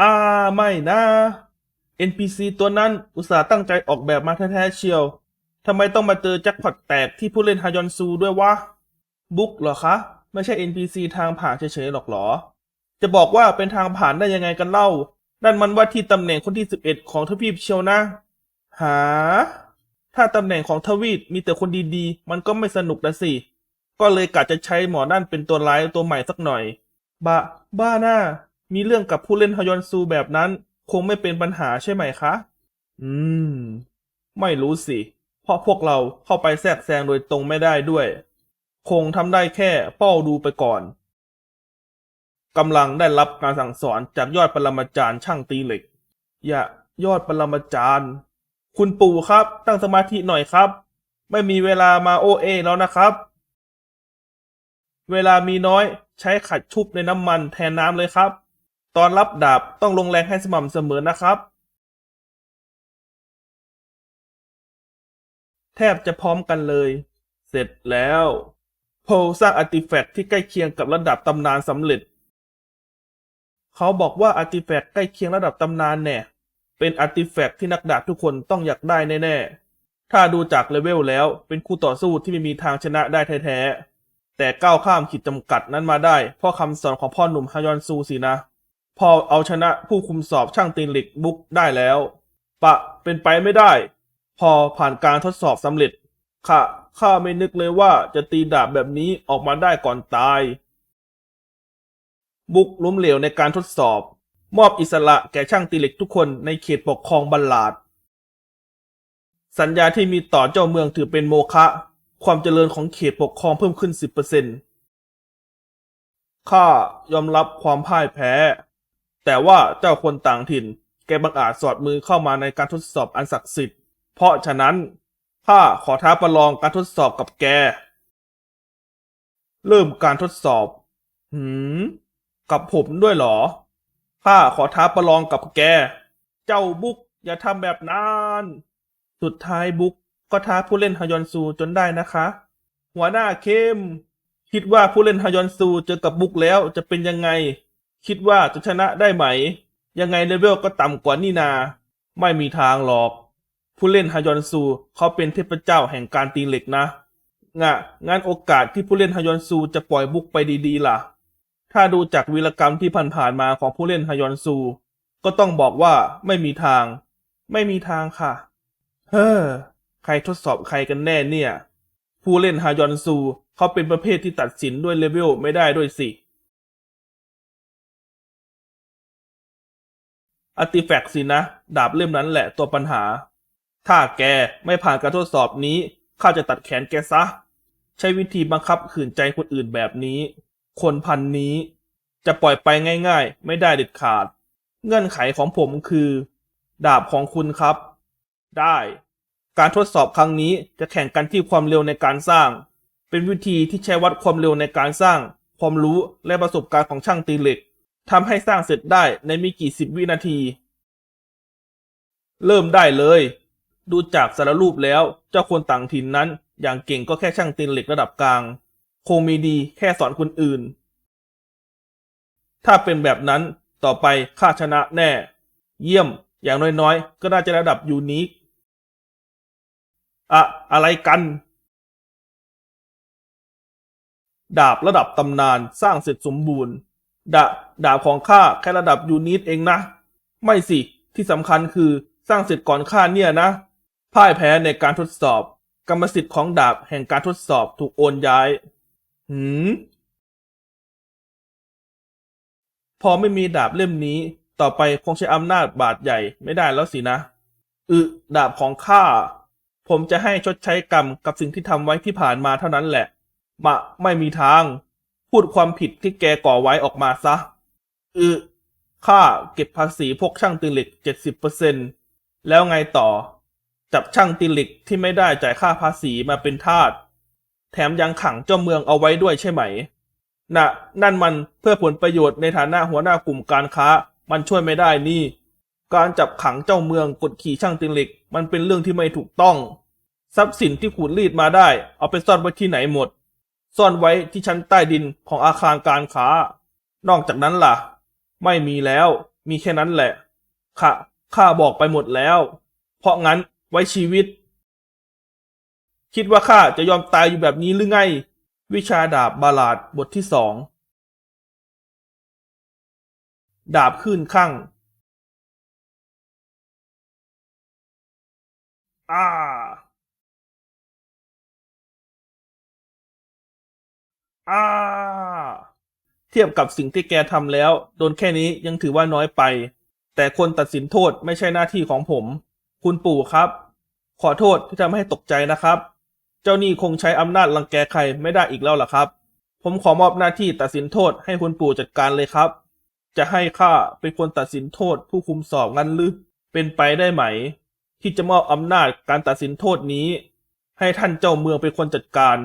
อ่าไม่นะ NPC ตัวนั้นอุตส่าห์ตั้งใจออกแบบมาแท้ๆเชียวทำไมต้องมาเจอแจ็คพอตแตกที่ผู้เล่นฮายอนซูด้วยวะ บุ๊กเหรอคะ ไม่ใช่ NPC ทางผ่านเฉยๆหรอกหรอ จะบอกว่าเป็นทางผ่านได้ยังไงกันเล่า นั่นมันว่าที่ตำแหน่งคนที่ 11 ของทวีปเชียวนะ หา ถ้าตำแหน่งของทวีปมีแต่คนดีๆ มันก็ไม่สนุกนะสิ ก็เลยกะจะใช้หมอนั่นเป็นตัวร้ายตัวใหม่สักหน่อย บะ บ้าหน้า มีเรื่องกับผู้เล่นฮยอนซูแบบนั้นคงไม่เป็นปัญหาใช่ไหมคะ อืม ไม่รู้สิ เพราะพวกเราเข้าไปแทรกแซงโดยตรงไม่ได้ด้วย คงทำได้แค่เป้าดูไปก่อนกำลังได้รับการสั่งสอนจากยอดปรมาจารย์ช่างตีเหล็ก อย่ายอดปรมาจารย์ คุณปู่ครับ ตั้งสมาธิหน่อยครับ ไม่มีเวลามาโอเอแล้วนะครับ เวลามีน้อยใช้ขัดชุบในน้ำมันแทนน้ำเลยครับ ตอนรับดาบต้องลงแรงให้สม่ำเสมอนะครับ แทบจะพร้อมกันเลย เสร็จแล้ว โพลสร้างอาร์ติแฟกต์ที่ใกล้เคียงกับระดับตำนานสำเร็จ เขาบอกว่าอาร์ติแฟกต์ใกล้เคียงระดับตำนานแน่เป็นอาร์ติแฟกต์ที่นักดาบทุกคนต้องอยากได้แน่ๆ ถ้าดูจากเลเวลแล้วเป็นคู่ต่อสู้ที่ไม่มีทางชนะได้แท้ๆ แต่ก้าวข้ามขีดจำกัดนั้นมาได้ เพราะคำสอนของพ่อหนุ่มฮยอนซูสินะ พอเอาชนะผู้คุมสอบช่างตีนเหล็กบุ๊กได้แล้ว ปะเป็นไปไม่ได้ พอผ่านการทดสอบสำเร็จข้าข้าไม่นึกเลยว่าจะตีดาบแบบนี้ออกมาได้ก่อนตาย บุกล้มเหลวในการทดสอบ มอบอิสระแก่ช่างตีเหล็กทุกคนในเขตปกครองบัลลาด สัญญาที่มีต่อเจ้าเมืองถือเป็นโมฆะความเจริญของเขตปกครองเพิ่มขึ้น 10%ข้ายอมรับความพ่ายแพ้ แต่ว่าเจ้าคนต่างถิ่น แกบังอาจสอดมือเข้ามาในการทดสอบอันศักดิ์สิทธิ์ เพราะฉะนั้นข้าขอท้าประลองการทดสอบกับแก เริ่มการทดสอบ หืม กับผมด้วยเหรอ ข้าขอท้าประลองกับแก เจ้าบุ๊กอย่าทำแบบนั้น สุดท้ายบุ๊กก็ท้าผู้เล่นฮยอนซูจนได้นะคะ หัวหน้าเข้ม คิดว่าผู้เล่นฮยอนซูเจอกับบุ๊กแล้วจะเป็นยังไง คิดว่าจะชนะได้ไหม ยังไงเลเวลก็ต่ำกว่านี่นา ไม่มีทางหรอก ผู้เล่นฮยอนซูเขาเป็นเทพเจ้าแห่งการตีเหล็กนะงะงานโอกาสที่ผู้เล่นฮยอนซูจะปล่อยบุกไปดีๆล่ะ ถ้าดูจากวีรกรรมที่ผ่านๆมาของผู้เล่นฮยอนซู ก็ต้องบอกว่าไม่มีทาง ไม่มีทางค่ะ เฮ้อใครทดสอบใครกันแน่เนี่ย ผู้เล่นฮายอนซูเขาเป็นประเภทที่ตัดสินด้วยเลเวลไม่ได้ด้วยสิ อาร์ติแฟกต์สินะ ดาบเล่มนั้นแหละตัวปัญหา ถ้าแกไม่ผ่านการทดสอบนี้ข้าจะตัดแขนแกซะ ใช้วิธีบังคับขืนใจคนอื่นแบบนี้ คนพันนี้ จะปล่อยไปง่าย ๆ ไม่ได้เด็ดขาด เงื่อนไขของผมคือ ดาบของคุณครับ ได้ การทดสอบครั้งนี้จะแข่งกันที่ความเร็วในการสร้าง เป็นวิธีที่ใช้วัดความเร็วในการสร้าง ความรู้และประสบการณ์ของช่างตีเหล็ก ทำให้สร้างเสร็จได้ในไม่กี่สิบวินาที เริ่มได้เลย ดูจากสารรูปแล้วเจ้าคนต่างถิ่นนั้น อย่างเก่งก็แค่ช่างตีนเหล็กระดับกลาง คงมีดีแค่สอนคนอื่น ถ้าเป็นแบบนั้นต่อไปข้าชนะแน่ เยี่ยมอย่างน้อยๆ ก็น่าจะระดับยูนิคอะอะไรกัน ดาบระดับตำนานสร้างเสร็จสมบูรณ์ ดาดาบของข้าแค่ระดับยูนิตเองนะ ไม่สิที่สำคัญคือสร้างเสร็จก่อนข้าเนี่ยนะพ่ายแพ้ในการทดสอบ กรรมสิทธิ์ของดาบแห่งการทดสอบถูกโอนย้าย หืม พอไม่มีดาบเล่มนี้ ต่อไปคงใช้อำนาจบาดใหญ่ไม่ได้แล้วสินะ อึดาบของข้า ผมจะให้ชดใช้กรรมกับสิ่งที่ทำไว้ที่ผ่านมาเท่านั้นแหละ มะ ไม่มีทาง พูดความผิดที่แกก่อไว้ออกมาซะอึข้าเก็บภาษีพวกช่างตีเหล็กเจ็ดสิบเปอร์เซ็นแล้วไงต่อ จับช่างตีเหล็กที่ไม่ได้จ่ายค่าภาษีมาเป็นทาสแถมยังขังเจ้าเมืองเอาไว้ด้วยใช่ไหมน่ะนั่นมันเพื่อผลประโยชน์ในฐานะหัวหน้ากลุ่มการค้า มันช่วยไม่ได้นี่ การจับขังเจ้าเมืองกดขี่ช่างตีเหล็ก มันเป็นเรื่องที่ไม่ถูกต้อง ทรัพย์สินที่ขูดรีดมาได้ เอาไปซ่อนไว้ที่ไหนหมด ซ่อนไว้ที่ชั้นใต้ดินของอาคารการค้า นอกจากนั้นล่ะ ไม่มีแล้ว มีแค่นั้นแหละข้าข้าบอกไปหมดแล้ว เพราะงั้นไว้ชีวิต คิดว่าข้าจะยอมตายอยู่แบบนี้หรือไง วิชาดาบบาลาดบทที่สอง ดาบขึ้นข้างอ่า อาเทียบกับสิ่งที่แกทำแล้ว โดนแค่นี้ยังถือว่าน้อยไป แต่คนตัดสินโทษไม่ใช่หน้าที่ของผม คุณปู่ครับ ขอโทษที่ทำให้ตกใจนะครับ เจ้านี่คงใช้อำนาจรังแกใครไม่ได้อีกแล้วล่ะครับ ผมขอมอบหน้าที่ตัดสินโทษให้คุณปู่จัดการเลยครับ จะให้ข้าเป็นคนตัดสินโทษผู้คุมสอบงั้นหรือเป็นไปได้ไหม ที่จะมอบอำนาจการตัดสินโทษนี้ ให้ท่านเจ้าเมืองเป็นคนจัดการ